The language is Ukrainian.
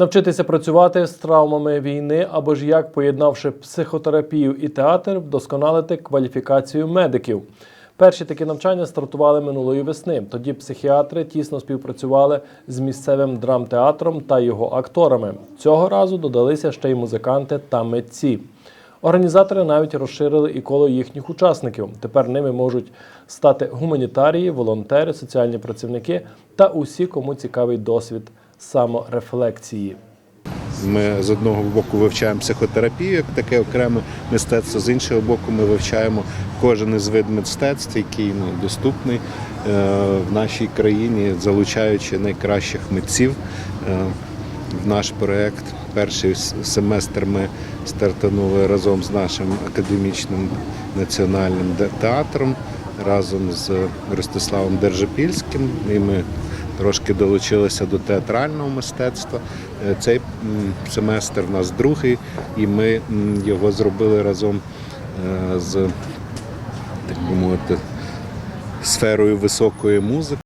Навчитися працювати з травмами війни або ж як, поєднавши психотерапію і театр, вдосконалити кваліфікацію медиків. Перші такі навчання стартували минулої весни. Тоді психіатри тісно співпрацювали з місцевим драмтеатром та його акторами. Цього разу додалися ще й музиканти та митці. Організатори навіть розширили і коло їхніх учасників. Тепер ними можуть стати гуманітарії, волонтери, соціальні працівники та усі, кому цікавий досвід саморефлексії. Ми з одного боку вивчаємо психотерапію як таке окреме мистецтво, з іншого боку, ми вивчаємо кожен із вид мистецтв, який ну, доступний е, в нашій країні, залучаючи найкращих митців е, в наш проєкт. Перший семестр ми стартанули разом з нашим академічним національним театром, разом з Ростиславом Держапільським. І ми трошки долучилися до театрального мистецтва. Е, Цей семестр у нас другий, і ми його зробили разом е, з так би мовити, сферою високої музики.